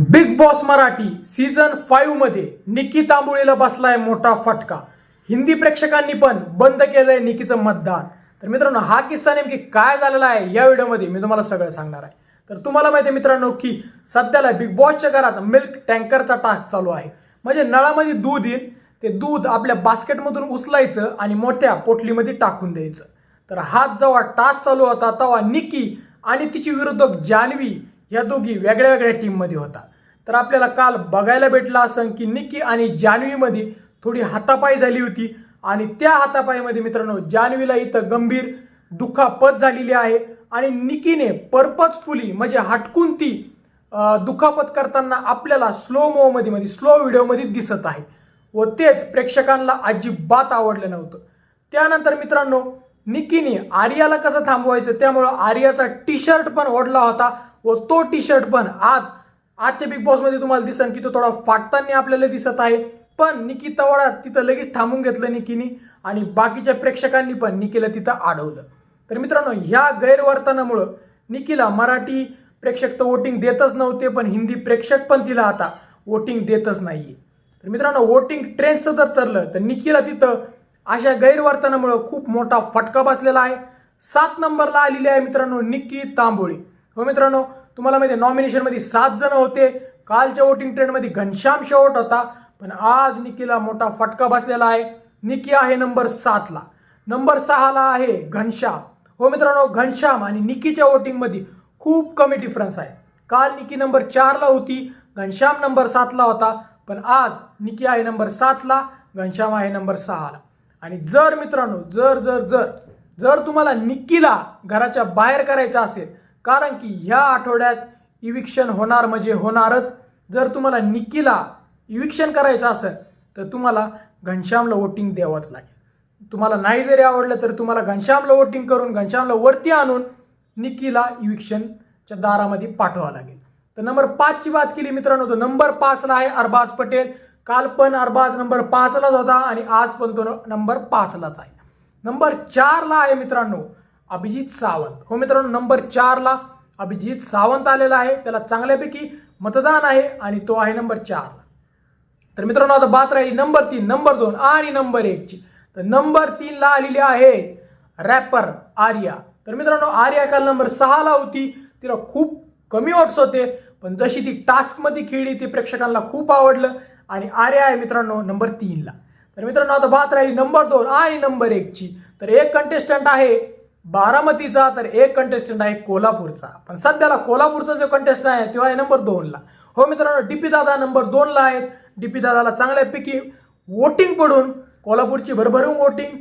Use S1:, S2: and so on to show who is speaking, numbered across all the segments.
S1: Big Boss Marathi season फाईव्हमध्ये निकी तांबुळेला बसलाय मोठा फटका. हिंदी प्रेक्षकांनी पण बंद केलंय निकीचं मतदान. तर मित्रांनो हा किस्सा नेमकी काय झालेला आहे या व्हिडिओमध्ये मी तुम्हाला सगळं सांगणार आहे. तर तुम्हाला माहिती आहे मित्रांनो की सध्याला बिग बॉसच्या घरात मिल्क टँकरचा टास्क चालू आहे. म्हणजे नळामध्ये दूध येईल ते दूध आपल्या बास्केटमधून उचलायचं आणि मोठ्या पोटलीमध्ये टाकून द्यायचं. तर हात जेव्हा टास्क चालू होता तेव्हा निकी आणि तिची विरोधक जान्हवी या दोघी वेगळ्या वेगळ्या टीममध्ये होता. तर आपल्याला काल बघायला भेटला असं की निकी आणि जान्हवीमध्ये थोडी हातापाई झाली होती. आणि त्या हातापाईमध्ये मित्रांनो जान्हवीला इथं गंभीर दुखापत झालेली आहे. आणि निकीने पर्पजफुली म्हणजे हटकून ती दुखापत करताना आपल्याला स्लो मोमध्ये म्हणजे स्लो व्हिडिओमध्ये दिसत आहे. व तेच प्रेक्षकांना अजिबात आवडलं नव्हतं. त्यानंतर मित्रांनो निकीने आर्याला कसं थांबवायचं त्यामुळं आर्याचा टी शर्ट पण ओढला होता. व तो टी शर्ट पण आज आजच्या बिग बॉसमध्ये तुम्हाला दिसन की तो थोडा फाटताना आपल्याला दिसत आहे. पण निकी तवाडा तिथं लगेच थांबून घेतलं निकीनी आणि बाकीच्या प्रेक्षकांनी पण निकीला तिथं अडवलं तर मित्रांनो ह्या गैरवर्तनामुळं निकीला मराठी प्रेक्षक तर वोटिंग देतच नव्हते पण हिंदी प्रेक्षक पण तिला आता वोटिंग देतच नाहीये. तर मित्रांनो वोटिंग ट्रेंडचं जर ठरलं तर निकीला तिथं अशा गैरवर्तनामुळं खूप मोठा फटका बसलेला आहे. सात नंबरला आलेली आहे मित्रांनो निक्की तांबोळी. हो मित्रांनो तुम्हाला माहिती आहे नॉमिनेशनमध्ये सात जण होते. कालच्या वोटिंग ट्रेंडमध्ये घनश्याम शेवट होता. पण आज निकीला मोठा फटका बसलेला आहे. निकी आहे नंबर सातला नंबर सहाला आहे घनश्याम. हो मित्रांनो घनश्याम आणि निकीच्या वोटिंगमध्ये खूप कमी डिफरन्स आहे. काल निकी नंबर चारला होती घनश्याम नंबर सातला होता. पण आज निकी आहे नंबर सातला घनश्याम आहे नंबर सहाला आणि जर मित्रांनो जर जर जर जर तुम्हाला निक्कीला घराच्या बाहेर करायचं असेल कारण की ह्या आठवड्यात इविक्शन होणार म्हणजे होणारच. जर तुम्हाला निकीला इविक्शन करायचं असेल तर तुम्हाला घनश्यामला वोटिंग द्यावंच लागेल. तुम्हाला नाही जरी आवडलं तर तुम्हाला घनश्यामला वोटिंग करून घनश्यामला वरती आणून निकीला इविक्शनच्या दारामध्ये पाठवावं लागेल. तर नंबर पाचची बात केली मित्रांनो तर नंबर पाचला आहे अरबाज पटेल. काल पण अरबाज नंबर पाचलाच होता आणि आज पण तो नंबर पाचलाच आहे. नंबर चारला आहे मित्रांनो अभिजित सावंत. हो मित्रांनो नंबर चारला अभिजित सावंत आलेला आहे. त्याला चांगल्यापैकी मतदान आहे आणि तो आहे नंबर चारला तर मित्रांनो आता बात राहिली नंबर तीन नंबर दोन आणि नंबर एकची तर नंबर तीनला आलेली आहे रॅपर आर्या. तर मित्रांनो आर्या काल नंबर सहाला होती. तिला खूप कमी वॉट्स होते पण जशी ती टास्कमध्ये खेळली ती प्रेक्षकांना खूप आवडलं. आणि आर्या आहे मित्रांनो नंबर तीनला. तर मित्रांनो आता बात राहिली नंबर दोन आणि नंबर एकची तर एक कंटेस्टंट आहे बारामतीचा तर एक कंटेस्टंट आहे कोल्हापूरचा. पण सध्याला कोल्हापूरचा जो कंटेस्टंट आहे तो आहे नंबर दोनला हो मित्रांनो डीपी दादा नंबर दोनला आहेत. डीपी दादाला चांगल्यापैकी वोटिंग पडून कोल्हापूरची भरभरून वोटिंग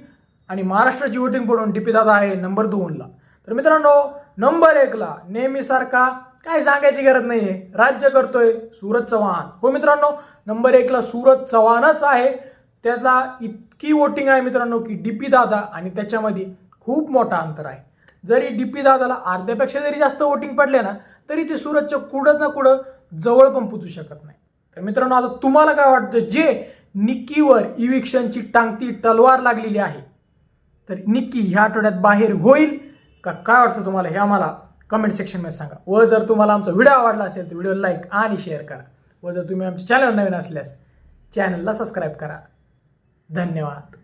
S1: आणि महाराष्ट्राची वोटिंग पडून डीपी दादा आहे नंबर दोनला तर मित्रांनो नंबर एकला नेहमीसारखा काय सांगायची गरज नाही आहे राज्य करतोय सूरज चव्हाण. हो मित्रांनो नंबर एकला सूरज चव्हाणच आहे. त्यातला इतकी वोटिंग आहे मित्रांनो की डीपी दादा आणि त्याच्यामध्ये खूप मोठा अंतर आहे. जरी डी पी दादाला अर्ध्यापेक्षा जरी जास्त वोटिंग पडले ना तरी ते सूरजच्या कुठं ना कुठं जवळ पण पोचू शकत नाही. तर मित्रांनो आता तुम्हाला काय वाटतं? जे निक्कीवर इव्हिक्शनची टांगती तलवार लागलेली आहे तर निक्की ह्या आठवड्यात बाहेर होईल का? काय वाटतं तुम्हाला? हे आम्हाला कमेंट सेक्शनमध्ये सांगा. व जर तुम्हाला आमचा व्हिडिओ आवडला असेल तर व्हिडिओ लाईक आणि शेअर करा. व जर तुम्ही आमच्या चॅनल नवीन असल्यास चॅनलला सबस्क्राईब करा. धन्यवाद.